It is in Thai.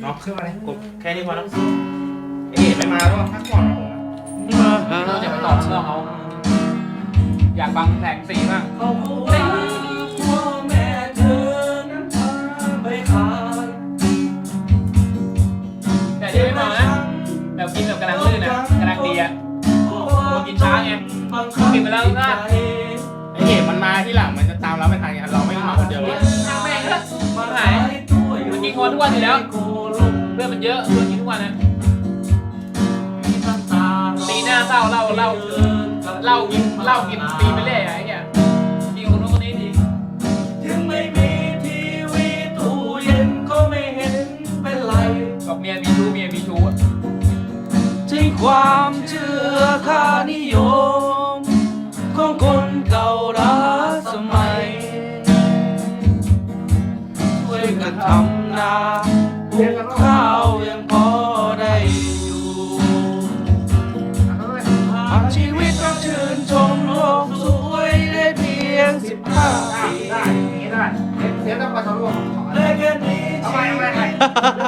เนาะขึ้นมาเลยกดแค่นี้พอแล้วไอ้เอ๋ไม่มาแล้วพักก่อนนะผมนะเราจะไปตอบเรื่องเขาอยากบังแสงสีมากเขาว่าพ่อแม่เธอนั้นพาไปขายแต่ที่ไม่มานะแบบกินแบบกำลังลื่นอะกำลังดีอะคนกินช้าไงกินไปแล้วก็ ไอ้เอ๋มันมาที่หลังมันจะตามเราไม่ทันไงเราไม่มาคนเดียวเลยทางแม่งก็หายมันกินคนทุกวันอยู่แล้วเพื่อน มันเยอะเพื่อนกินทุกวันนะตีหน้าเศร้าเล่าเล่าเล่ากินเล่ากินปีไปเรื่อยอะไอ้เนี่ยกินคนนู้นคนนี้ดีถึงไม่มีทีวีตู้เย็นก็ไม่เห็นเป็นไรบอกเมียมีชู้เมียมีชู้อะที่ความเชื่อค่านิยม ของคนเก่าล้าสมัยช่วยกันทำนาปลูก ข้าวยังพอได้อยู่หากชีวิตก็ชื่นชมโลกสวยได้เพียงสิบห้าได้ปีได้อย่างนี้ได้เดี๋ยวต้องมาทะลุของได้แค่นี้เอาไปเอาไปเอาไป